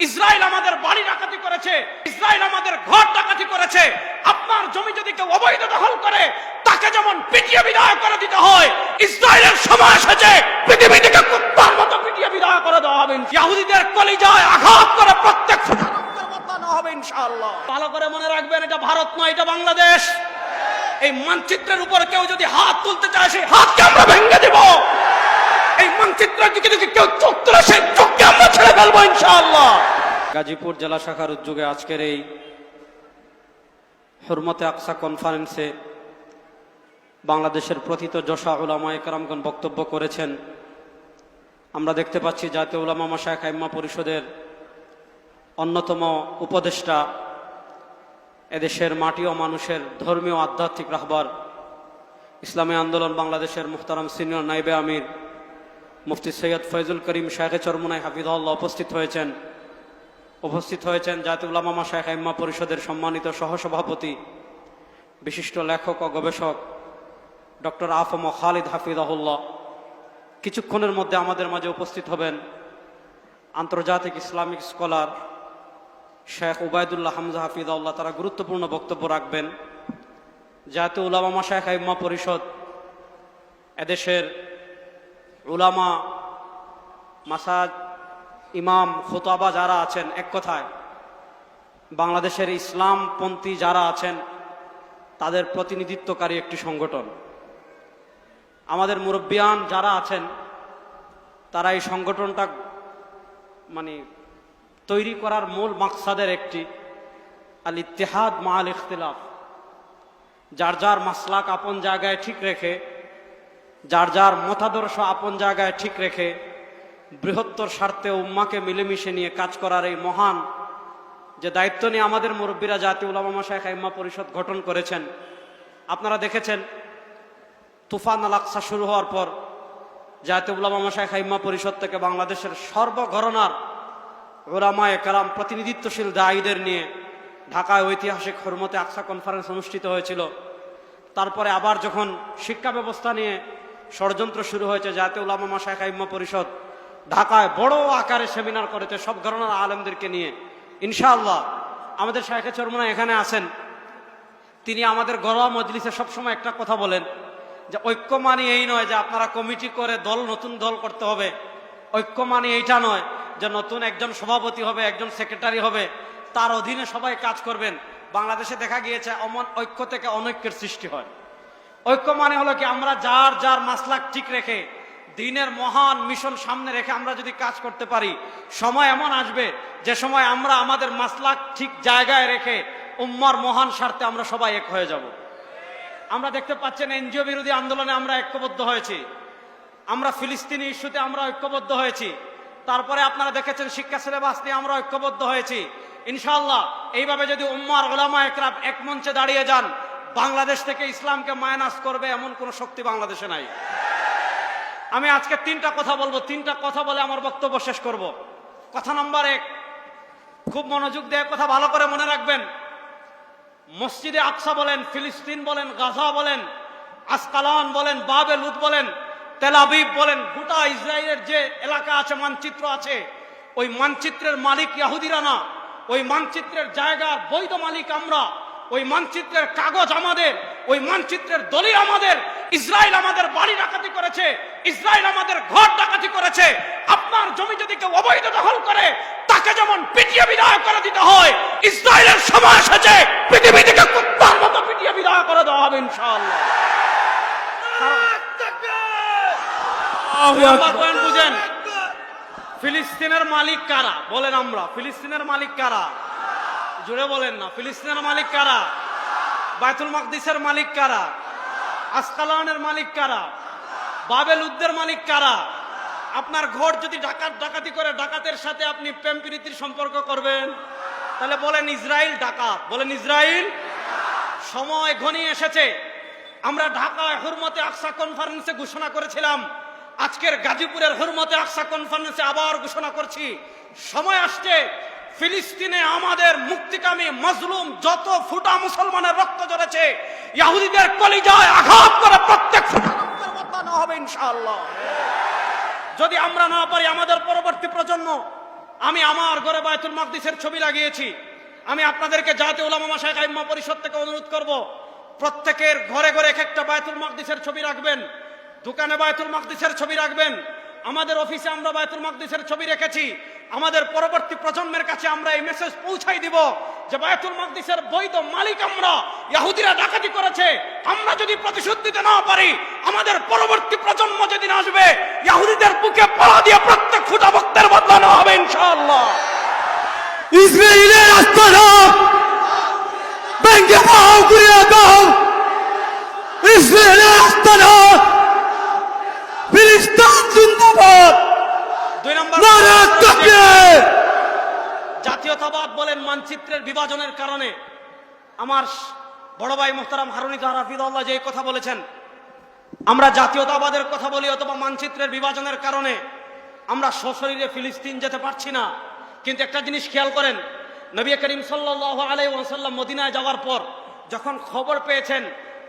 Israel আমাদের বাড়ি ডাকাতি করেছে, ইসরায়েল আমাদের ঘর ডাকাতি করেছে। আপনার জমি যদি কেউ অবৈধ দখল করে, তাকে যেমন পিটিয়ে বিদায় করে দিতে হয়, ইসরায়েলের সময় এসেছে পৃথিবী থেকে কুত্তার মতো পিটিয়ে বিদায় করে দেওয়া হবে। ইয়াহুদিদের কলিজায় আঘাত করে প্রত্যেক হবে, ইনশাআল্লাহ। ভালো করে মনে রাখবেন, এটা ভারত নয়, এটা বাংলাদেশ। এই মানচিত্রের উপর কেউ যদি হাত তুলতে চায় হাতকে আমরা ভেঙে দেব। এই মানচিত্রের দিকে যদি কেউ চোখ তুলে, সেই চোখকে আমরা ছেড়ে ফেলব, ইনশাআল্লাহ। গাজীপুর জেলা শাখার উদ্যোগে আজকের এই হরমতে আকসা কনফারেন্সে বাংলাদেশের প্রথিত যশা উলামা একরামগণ বক্তব্য করেছেন। আমরা দেখতে পাচ্ছি জাতীয় উলামা মাসায় কাইম্মা পরিষদের অন্যতম উপদেষ্টা, এদেশের মাটি ও মানুষের ধর্মীয় আধ্যাত্মিক রাহবার, ইসলামী আন্দোলন বাংলাদেশের মুখতারাম সিনিয়র নাইবে আমির মুফতি সৈয়দ ফয়জুল করিম শাহে চরমুনাই হাফিদুল্লাহ উপস্থিত হয়েছেন। উপস্থিত হয়েছেন জাতীয় উলামা শাহ ইম্মা পরিষদের সম্মানিত সহসভাপতি, বিশিষ্ট লেখক ও গবেষক ডক্টর আফম খালিদ হাফিজাহুল্লাহ। কিছুক্ষণের মধ্যে আমাদের মাঝে উপস্থিত হবেন আন্তর্জাতিক ইসলামিক স্কলার শেখ উবায়দুল্লাহ হামজা হাফিজাউল্লাহ তারা গুরুত্বপূর্ণ বক্তব্য রাখবেন। জাতীয় উলামা শাহ ইম্মা পরিষদ এদেশের উলামা মাসাজ ইমাম, খোতাবা যারা আছেন, এক কথায়, বাংলাদেশের ইসলামপন্থী যারা আছেন, তাদের প্রতিনিধিত্বকারী একটি সংগঠন। আমাদের মুরব্বিয়ান যারা আছেন, তারা এই সংগঠনটা মানে তৈরি করার মূল মাকসাদের একটি আল ইত্তেহাদ মা আল ইখতিলাফ। যার যার মাসলাক আপন জায়গায় ঠিক রেখে, যার যার মতাদর্শ আপন জায়গায় ঠিক রেখে বৃহত্তর স্বার্থে উম্মাকে মিলেমিশে নিয়ে কাজ করার এই মহান যে দায়িত্ব নিয়ে আমাদের মুরব্বীরা জাতীয় উলামা শাহ ইম্মা পরিষদ গঠন করেছেন। আপনারা দেখেছেন, তুফান আল আকসা শুরু হওয়ার পর জাতীয় উলামা শাহ ইম্মা পরিষদ থেকে বাংলাদেশের সর্বঘরনার ওরামায় কালাম প্রতিনিধিত্বশীল দায়ীদের নিয়ে ঢাকায় ঐতিহাসিক হরমতে আকসা কনফারেন্স অনুষ্ঠিত হয়েছিল। তারপরে আবার যখন শিক্ষা ব্যবস্থা নিয়ে ষড়যন্ত্র শুরু হয়েছে জাতীয় উলামা শাহ ইম্মা পরিষদ ঢাকায় বড় আকারে সেমিনার করেছে সব ধরনের আলেমদেরকে নিয়ে। ইনশাআল্লাহ, আমাদের শাহেখে চরমনা এখানে আছেন। তিনি আমাদের গড়া মজলিসে সবসময় একটা কথা বলেন যে, ঐক্য মানে এই নয় যে আপনারা কমিটি করে দল, নতুন দল করতে হবে। ঐক্য মানে এইটা নয় যে, নতুন একজন সভাপতি হবে, একজন সেক্রেটারি হবে, তার অধীনে সবাই কাজ করবেন। বাংলাদেশে দেখা গিয়েছে, অমন ঐক্য থেকে অনৈক্যের সৃষ্টি হয়। ঐক্য মানে হলো কি, আমরা যার যার মাসলাক ঠিক রেখে দিনের মহান মিশন সামনে রেখে আমরা যদি কাজ করতে পারি, সময় এমন আসবে যে সময় আমরা আমাদের মাসলাক ঠিক জায়গায় রেখে উম্মার মহান স্বার্থে আমরা সবাই এক হয়ে যাব। আমরা দেখতে পাচ্ছেন এনজিও বিরোধী আন্দোলনে আমরা ঐক্যবদ্ধ হয়েছি। আমরা ফিলিস্তিনি ইস্যুতে আমরা ঐক্যবদ্ধ হয়েছি। তারপরে আপনারা দেখেছেন শিক্ষা সিলেবাস নিয়ে আমরা ঐক্যবদ্ধ হয়েছি। ইনশাআল্লাহ এইভাবে যদি উম্মার ওলামা একরাম এক মঞ্চে দাঁড়িয়ে যান, বাংলাদেশ থেকে ইসলামকে মাইনাস করবে এমন কোন শক্তি বাংলাদেশে নাই। আমি আজকে তিনটা কথা বলব। তিনটা কথা বলে আমার বক্তব্য শেষ করব। কথা নাম্বার এক, খুব মনোযোগ দিয়ে কথা ভালো করে মনে রাখবেন। মসজিদে আকসা বলেন, ফিলিস্তিন বলেন, গাজা বলেন, আসকালান বলেন, বাবে লুত বলেন তেলাবিব বলেন, গোটা ইসরায়েলের যে এলাকা আছে, মানচিত্র আছে, ওই মানচিত্রের মালিক ইয়াহুদিরা না। ওই মানচিত্রের জায়গার বৈধ মালিক আমরা। ওই মানচিত্রের কাগজ আমাদের। ওই মানচিত্রের দলিল আমাদের। ইসরায়েল আমাদের বাড়ি ডাকাতি করেছে, ইসরায়েল আমাদের ঘর ডাকাতি করেছে, আপনার জমি যদি কেউ অবৈধ দখল করে, তাকে যেমন পিটিয়ে বিদায় করে দিতে হয়, ইসরায়েলের সময় এসেছে পৃথিবী থেকে কুত্তার মতো পিটিয়ে বিদায় করে দেওয়া হবে ইনশাআল্লাহ। বুঝেন, ফিলিস্তিনের মালিক কারা? বলেন আমরা, ফিলিস্তিনের মালিক কারা? জুড়ে বলেন না, ফিলিস্তিনের মালিক কারা? বায়তুল মাকদিসের মালিক কারা? আসকালানের মালিক কারা? বাবেল উদ্দের মালিক কারা? আপনার ঘর যদি ডাকাত ডাকাতি করে, ডাকাতের সাথে আপনি প্রেম প্রীতির সম্পর্ক করবেন? তাহলে বলেন ইসরায়েল ডাকাত। বলেন ইসরায়েল সময় ঘনিয়ে এসেছে। আমরা ঢাকায় হুরমতে আকসা কনফারেন্সে ঘোষণা করেছিলাম। আজকের গাজীপুরের হুরমতে আকসা কনফারেন্সে আবার ঘোষণা করছি। সময় আসছে। ফিলিস্তিনে আমাদের মুক্তিকামী মজলুম যত ফুটা মুসলমানের রক্ত ঝরেছে ইহুদিদের কলিজায় আঘাত করে প্রত্যেক ফুটা রক্তের হবে ইনশাআল্লাহ। যদি আমরা না পারি আমাদের পরবর্তী প্রজন্ম, আমি আমার ঘরে বায়তুল মাকদিসের ছবি লাগিয়েছি। আমি আপনাদেরকে জাতে ওলামা মাসায় কাইম্মা পরিষদ থেকে অনুরোধ করব, প্রত্যেকের ঘরে ঘরে এক একটা বায়তুল মাকদিসের ছবি রাখবেন, দোকানে বায়তুল মাকদিসের ছবি রাখবেন। আমাদের অফিসে আমরা বায়তুল মাকদিসের ছবি রেখেছি। আমাদের পরবর্তী প্রজন্মের কাছে আমরা এই মেসেজ পৌঁছাই দিব যে বায়তুল মাকদিসের বৈধ মালিক আমরা ইহুদিরা ডাকাতি করেছে, আমরা যদি প্রতিশোধ দিতে না পারি, আমাদের পরবর্তী প্রজন্ম যেদিন আসবে ইহুদিদের বুকে পড়া দিয়ে প্রত্যেক ফুটা ভক্তের বদলানো হবে ইনশাআল্লাহ। ইসরায়েলের আস্তানা ব্যাংকে পাও ঘুরিয়ে দাও। ইসরায়েলের আস্তানা ফিলিস্তান জিন্দাবাদ দুই নম্বর নারা তাকবীর জাতীয়তাবাদ বলেন মানচিত্রের বিভাজনের কারণে আমার বড় ভাই মোহতারাম হারুনি হাফিদুল্লাহ যে কথা বলেছেন আমরা জাতীয়তাবাদের কথা বলি অথবা মানচিত্রের বিভাজনের কারণে আমরা সশরীরে ফিলিস্তিন যেতে পারছি না। কিন্তু একটা জিনিস খেয়াল করেন নবী করিম সাল্লাহ আলাই ওয়াসাল্লাম মদিনায় যাওয়ার পর যখন খবর পেয়েছেন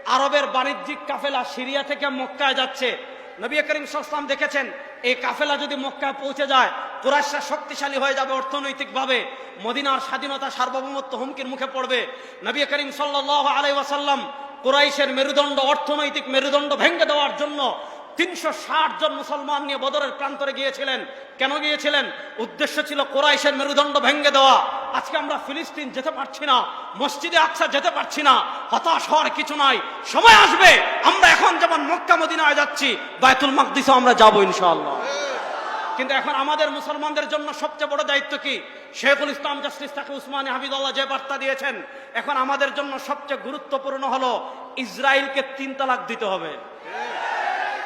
আরবের বাণিজ্যিক কাফেলা সিরিয়া থেকে মক্কায় যাচ্ছে নবী করিম সাল্লাম দেখেছেন এই কাফেলা যদি মক্কায় পৌঁছে যায়, কুরাইশরা শক্তিশালী হয়ে যাবে অর্থনৈতিকভাবে। মদিনার স্বাধীনতা সার্বভৌমত্ব হুমকির মুখে পড়বে। নবী করিম সাল্লাহ আলাই ওয়াসাল্লাম কুরাইশের মেরুদণ্ড, অর্থনৈতিক মেরুদণ্ড ভেঙে দেওয়ার জন্য তিনশো ষাট জন মুসলমান নিয়ে বদরের প্রান্তরে গিয়েছিলেন। কেন গিয়েছিলেন? উদ্দেশ্য ছিল কোরাইশের মেরুদণ্ড ভেঙে দেওয়া। আজকে আমরা ফিলিস্তিন যেতে পারছি না, মসজিদে আকসা যেতে পারছি না, হতাশ হওয়ার কিছু নাই, সময় আসবে, আমরা এখন যেমন মক্কা মদিনায় যাচ্ছি বায়তুল মাকদিসে আমরা যাব ইনশাআল্লাহ। কিন্তু এখন আমাদের মুসলমানদের জন্য সবচেয়ে বড় দায়িত্ব কি? শেখুল ইসলাম জাস্টিস তাকে উসমানী হাবিদুল্লাহ যে বার্তা দিয়েছেন, এখন আমাদের জন্য সবচেয়ে গুরুত্বপূর্ণ হলো ইসরায়েলকে তিন তালাক দিতে হবে।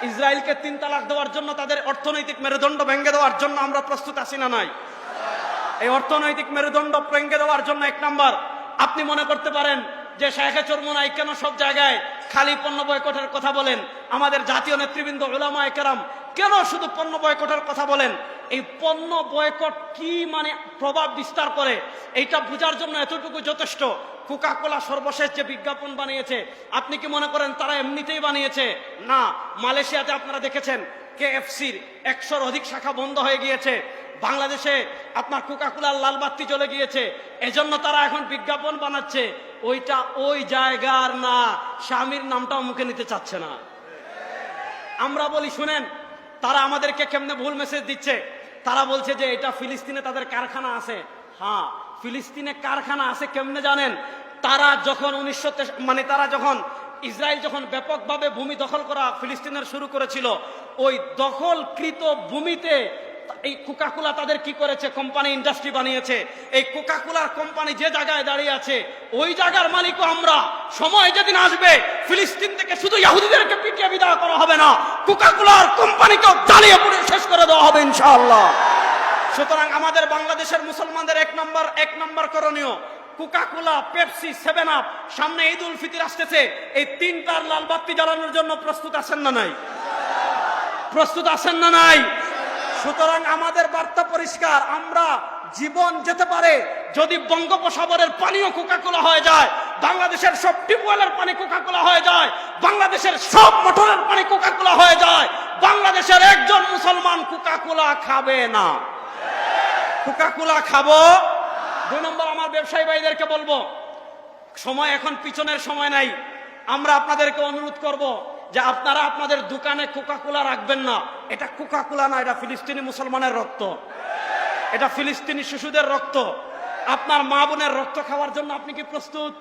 ইসরায়েলকে তিন তালাক দেওয়ার জন্য তাদের অর্থনৈতিক মেরুদণ্ড ভেঙে দেওয়ার জন্য আমরা প্রস্তুত আছি না নাই? এই অর্থনৈতিক মেরুদণ্ড ভেঙে দেওয়ার জন্য এক নাম্বার, আপনি মনে করতে পারেন যে শেখে চরমোনাই কেন সব জায়গায় খালি পণ্য বয়কটের কথা বলেন? আমাদের জাতীয় নেতৃবৃন্দ ওলামা একরাম কেন শুধু পণ্য বয়কটের কথা বলেন? এই পণ্য বয়কট কি মানে প্রভাব বিস্তার করে, এইটা বোঝার জন্য এতটুকু যথেষ্ট। কোকা কোলা সর্বশেষ যে বিজ্ঞাপন বানিয়েছে, আপনি কি মনে করেন তারা এমনিতেই বানিয়েছে? না, মালয়েশিয়াতে আপনারা দেখেছেন কেএফসির একশোর অধিক শাখা বন্ধ হয়ে গিয়েছে। বাংলাদেশে আপনার কোকাকোলার লাল বাতি চলে গিয়েছে। এজন্য তারা এখন বিজ্ঞাপন বানাচ্ছে। ওইটা ওই জায়গার না, স্বামীর নামটাও মুখে নিতে চাচ্ছে না। আমরা বলি, শুনেন, তারা আমাদেরকে কেমনে ভুল মেসেজ দিচ্ছে? তারা বলছে যে এটা ফিলিস্তিনে তাদের কারখানা আছে। হ্যাঁ ফিলিস্তিনে কারখানা আছে কেমনে জানেন? তারা যখন উনিশশো মানে তারা যখন ইসরায়েল যখন ব্যাপকভাবে ভূমি দখল করা ফিলিস্তিনের শুরু করেছিল, ওই দখলকৃত ভূমিতে এই কোকাকোলা তাদের কি করেছে? কোম্পানি ইন্ডাস্ট্রি বানিয়েছে। এই কোকাকোলার কোম্পানি যে জায়গায় দাঁড়িয়ে আছে, ওই জায়গার মালিকও আমরা। সময় যেদিন আসবে, ফিলিস্তিন থেকে শুধু ইহুদিদেরকে পিটিয়ে বিদায় করা হবে না কোকাকোলার কোম্পানিকেও জ্বালিয়ে পুড়ে শেষ করে দেওয়া হবে ইনশাআল্লাহ। সুতরাং আমাদের বাংলাদেশের মুসলমানদের এক নম্বর এক নম্বর করণীয় কোকাকোলা পেপসি সেভেন আপ সামনে ঈদ উল ফিতর আসতেছে। এই তিনটার লাল বাতি জ্বালানোর জন্য প্রস্তুত আছেন না নাই? প্রস্তুত আছেন না নাই? সুতরাং আমাদের বার্তা পরিষ্কার, আমরা জীবন যেতে পারে যদি বঙ্গোপসাগরের পানিও কোকাকোলা হয়ে যায়, বাংলাদেশের সব টিউবওয়েলের পানি কোকাকোলা হয়ে যায়, বাংলাদেশের সব মোটরের পানি কোকাকোলা হয়ে যায়, বাংলাদেশের একজন মুসলমান কোকাকোলা খাবে না। কোকাকোলা খাব? দুই নম্বর আমার ব্যবসায়ী ভাইদেরকে বলব, সময় এখন পিছনের সময় নাই, আমরা আপনাদেরকে অনুরোধ করব যে আপনারা আপনাদের দোকানে কোকাকোলা রাখবেন না। এটা কোকাকোলা না, এটা ফিলিস্তিনি মুসলমানের রক্ত। এটা ফিলিস্তিনি শিশুদের রক্ত। আপনার মা বোনের রক্ত খাওয়ার জন্য আপনি কি প্রস্তুত?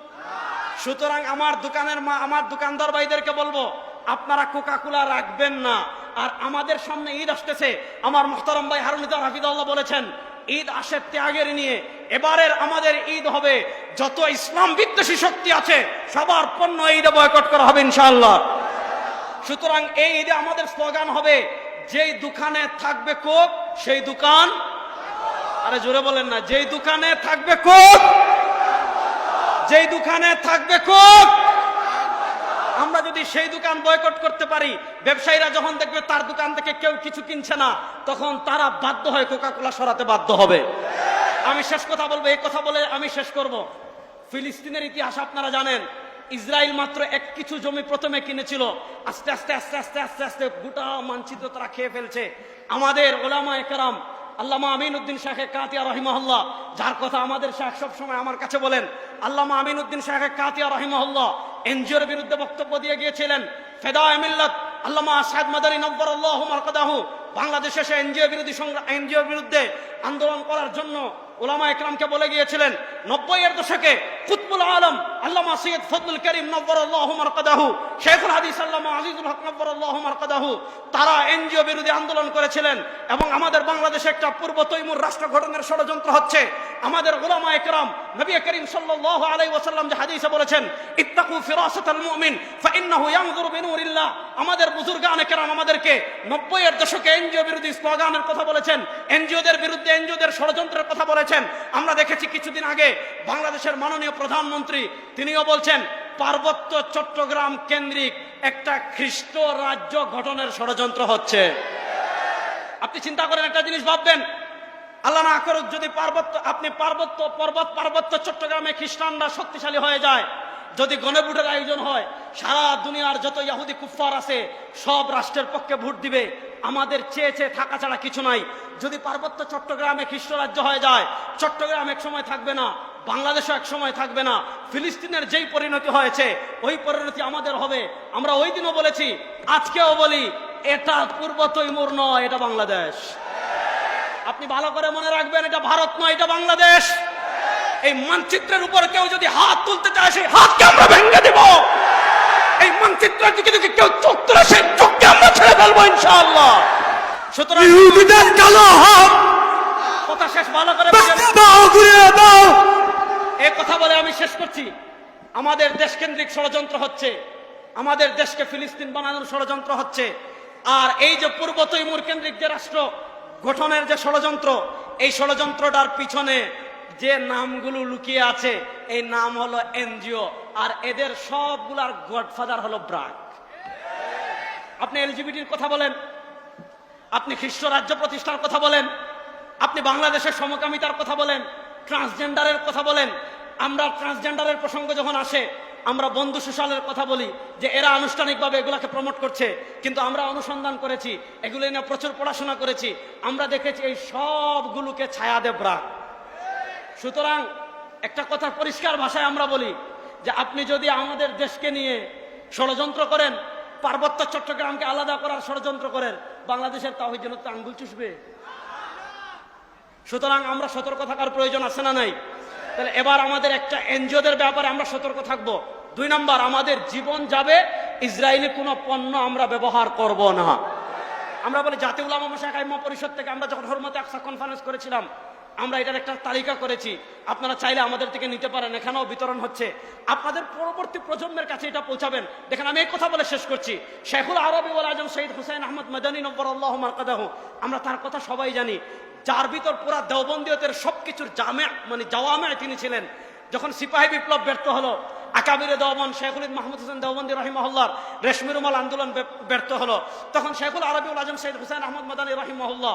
সুতরাং আমার দোকানের মা, আমার দোকানদার ভাইদেরকে বলব, আপনারা কোকাকোলা রাখবেন না। আর আমাদের সামনে ঈদ আসতেছে। আমার মোহতারম ভাই হারুনিদার হাফিদুল্লাহ বলেছেন, ঈদ আসে ত্যাগের নিয়ে। এবারের আমাদের ঈদ হবে, যত ইসলাম বিদ্বেষী শক্তি আছে, সবার পণ্য ঈদে বয়কট করা হবে ইনশাআল্লাহ। সুতরাং এই ঈদে আমাদের স্লোগান হবে, যেই দোকানে থাকবে কোক, সেই দোকান আরে জোরে বলেন না, যেই দোকানে থাকবে কোক, যেই দোকানে থাকবে কোক, আমরা যদি সেই দোকান বয়কট করতে পারি, ব্যবসায়ীরা যখন দেখবে তার দোকান থেকে কেউ কিছু কিনছে না, তখন তারা বাধ্য হয় কোকা কোলা সরাতে বাধ্য হবে। আমি শেষ কথা বলব, এই কথা বলে আমি শেষ করব। ফিলিস্তিনের ইতিহাস আপনারা জানেন ইসরায়েল মাত্র এক কিছু জমি প্রথমে কিনেছিল। আস্তে আস্তে আস্তে আস্তে আস্তে আস্তে গোটা মানচিত্র তারা খেয়ে ফেলছে। আমাদের ওলামা একরাম, আল্লামা আমিন উদ্দিন শাহে কাতিয়া রহিমহল্লা যার কথা আমাদের শাহ সবসময় আমার কাছে বলেন, আল্লামা আমিন উদ্দিন শাহে কাতিয়া রহিমহল্লা এনজিওর বিরুদ্ধে বক্তব্য দিয়ে গিয়েছিলেন ফেদা মিল্লত, আল্লামা আসাদ মাদানী নব্বর আল্লাহ মারকাদাহু বাংলাদেশে এনজিও বিরোধী সংগ্রাম এনজিও বিরুদ্ধে আন্দোলন করার জন্য ওলামা একরামকে বলে গিয়েছিলেন নব্বই এর দশকে কুতবুল আলম, আল্লামা সৈয়দ ফজলুল করিম নব্বর আল্লাহ মারকাদাহু, শেখুল হাদিস আল্লামা আজিজুল হক নব্বর আল্লাহ মারকাদাহু, তারা এনজিও বিরোধী আন্দোলন করেছিলেন এবং আমাদের বাংলাদেশে একটা পূর্ব তৈমুর রাষ্ট্র গঠনের ষড়যন্ত্র হচ্ছে। আমাদের ওলামা একরাম নবী করিম সাল্লাল্লাহু আলাইহি ওসাল্লাম যে হাদিসে বলেছেন, ইত্তাকু ফিরাসাতাল মুমিন, ফাইন্নাহু ইয়ানজুরু বিনুরিল্লাহ। আমাদের বুজুর্গান একরাম আমাদেরকে 90 এর দশকে এনজিও বিরোধী স্লোগানের কথা বলেছেন। এনজিওদের বিরুদ্ধে এনজিওদের ষড়যন্ত্রের কথা বলেছেন। আমরা দেখেছি কিছুদিন আগে বাংলাদেশের মাননীয় প্রধানমন্ত্রী, তিনিও বলছেন, পার্বত্য চট্টগ্রাম কেন্দ্রিক একটা খ্রিস্ট রাজ্য গঠনের ষড়যন্ত্র হচ্ছে। আপনি চিন্তা করেন, একটা জিনিস ভাববেন, আল্লাহ না করুক, যদি পার্বত্য, আপনি পার্বত্য, পর্বত, পার্বত্য চট্টগ্রামে খ্রিস্টানরা শক্তিশালী হয়ে যায়, যদি গণভোটের আয়োজন হয়, সারা দুনিয়ার যত ইয়াহুদি কুফফার আছে, সব রাষ্ট্রের পক্ষে ভোট দিবে। আমাদের চেয়ে চেয়ে থাকা ছাড়া কিছু নাই। যদি পার্বত্য চট্টগ্রামে খ্রিস্ট রাজ্য হয়ে যায়, চট্টগ্রাম এক সময় থাকবে না, বাংলাদেশও এক সময় থাকবে না, ফিলিস্তিনের যেই পরিণতি হয়েছে, ওই পরিণতি আমাদের হবে। আমরা ওই দিনও বলেছি, আজকেও বলি, এটা পূর্ব তৈমুর নয়, এটা বাংলাদেশ। আপনি ভালো করে মনে রাখবেন, এটা ভারত নয়, এটা বাংলাদেশ। এই মানচিত্রের উপর কেউ যদি হাত তুলতে চায়, সেই হাতকে আমরা ভেঙে দেব। এই মানচিত্রের দিকে যদি কেউ চোখ তুলে সেই চোখকে আমরা ছেড়ে ফেলব ইনশাআল্লাহ। সুতরাং ইহুদিদের কালো হাত। কথা শেষ ভালো করে। দাও ঘুরিয়ে দাও। এ কথা বলে আমি শেষ করছি। আমাদের দেশকেন্দ্রিক ষড়যন্ত্র হচ্ছে। আমাদের দেশকে ফিলিস্তিন বানানোর ষড়যন্ত্র হচ্ছে। আর এই যে পূর্ব তৈমুর কেন্দ্রিক যে রাষ্ট্র গঠনের যে ষড়যন্ত্র এই ষড়যন্ত্রটার পিছনে যে নামগুলো লুকিয়ে আছে, এই নাম হলো এনজিও, আর এদের সবগুলার গডফাদার হলো ব্রাক। আপনি এলজিবিটির কথা বলেন, আপনি খ্রিস্ট রাজ্য প্রতিষ্ঠার কথা বলেন, আপনি বাংলাদেশের সমকামিতার কথা বলেন, ট্রান্সজেন্ডারের কথা বলেন, আমরা ট্রান্সজেন্ডারের প্রসঙ্গ যখন আসে, আমরা বন্ধু সুশালের কথা বলি যে এরা আনুষ্ঠানিকভাবে এগুলাকে প্রমোট করছে, কিন্তু আমরা অনুসন্ধান করেছি, এগুলো নিয়ে প্রচুর পড়াশোনা করেছি, আমরা দেখেছি এই সবগুলোকে ছায়া দেব দেবরা সুতরাং একটা কথা পরিষ্কার ভাষায় আমরা বলি যে আপনি যদি আমাদের দেশকে নিয়ে ষড়যন্ত্র করেন, পার্বত্য চট্টগ্রামকে আলাদা করার ষড়যন্ত্র করেন, বাংলাদেশের তাহিদ জন্য আঙ্গুল চুষবে। সুতরাং আমরা সতর্ক থাকার প্রয়োজন আছে না নাই? তাহলে এবার আমাদের একটা এনজিওদের ব্যাপারে আমরা সতর্ক থাকব। দুই নম্বর, আমাদের জীবন যাবে, ইসরায়েলি কোনো পণ্য আমরা ব্যবহার করব না। আমরা বলি জাতীয় উলামা মশাই কাইমা পরিষদ থেকে আমরা যখন হরমতে আকসা কনফারেন্স করেছিলাম আমরা এটার একটা তালিকা করেছি। আপনারা চাইলে আমাদের থেকে নিতে পারেন, এখানেও বিতরণ হচ্ছে। আপনাদের পরবর্তী প্রজন্মের কাছে এটা পৌঁছাবেন। দেখেন, আমি এই কথা বলে শেষ করছি। শেখুল আরবি ওয়াল আজম শহীদ হুসাইন আহমদ মদানী নব্বর আল্লাহ মারকাদাহ। আমরা তার কথা সবাই জানি। যার ভিতর পুরা দেওবন্দীয়তের সবকিছুর জামে মানে জাওয়ামে তিনি ছিলেন। যখন সিপাহী বিপ্লব ব্যর্থ হলো, আকাবিরে দেওবন শেখুল মাহমুদ হোসেন দেওবন্দি রহিমহল্লার রেশমি রুমাল আন্দোলন ব্যর্থ হলো, তখন শেখুল আরবিউল আজম সৈয়দ হুসেন আহমদ মাদানী রহিমহল্লা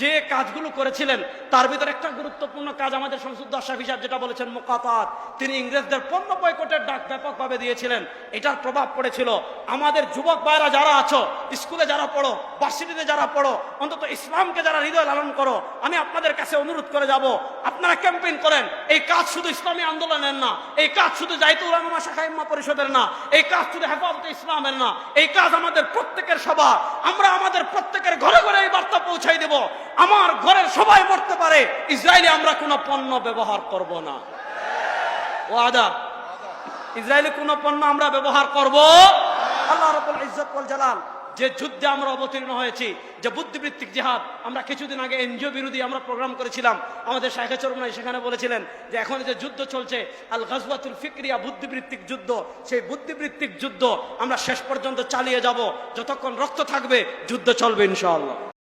যে কাজগুলো করেছিলেন, তার ভিতরে একটা গুরুত্বপূর্ণ কাজ আমাদের সংসদ আশাফ হিসাব যেটা বলেছেন মোকাতাত তিনি ইংরেজদের পণ্য বয়কটের ডাক ব্যাপকভাবে দিয়েছিলেন। এটার প্রভাব পড়েছিল। আমাদের যুবক ভাইরা যারা আছো, স্কুলে যারা পড়ো ভার্সিটিতে যারা পড়ো, অন্তত ইসলামকে যারা হৃদয় লালন করো, আমি আপনাদের কাছে অনুরোধ করে যাব, আপনারা ক্যাম্পেইন করেন। এই কাজ শুধু ইসলামী আন্দোলনের না, এই কাজ শুধু জাইতুল উলামা শাখা ইম্মা পরিষদের না, এই কাজ শুধু হেফাজতে ইসলামের না, এই কাজ আমাদের প্রত্যেকের সভা আমরা আমাদের প্রত্যেকের ঘরে ঘরে এই বার্তা পৌঁছাই দেব। আমার ঘরের সবাই মরতে পারে। ইসরায়েলি আমরা কোনো পণ্য ব্যবহার করব না। ও আদা, ইসরায়েলি কোন পণ্য আমরা ব্যবহার করব? আল্লাহ রাব্বুল ইজ্জত জালাল, যে যুদ্ধে আমরা অবতীর্ণ হয়েছি, যে বুদ্ধিবৃত্তিক জিহাদ, আমরা কিছুদিন আগে এনজিও বিরোধী আমরা প্রোগ্রাম করেছিলাম, আমাদের শাখা চরমনাই সেখানে বলেছিলেন যে এখন যে যুদ্ধ চলছে, আল গজওয়াতুল ফিক্রিয়া বুদ্ধিবৃত্তিক যুদ্ধ, সেই বুদ্ধিবৃত্তিক যুদ্ধ আমরা শেষ পর্যন্ত চালিয়ে যাব। যতক্ষণ রক্ত থাকবে, যুদ্ধ চলবে ইনশাআল্লাহ।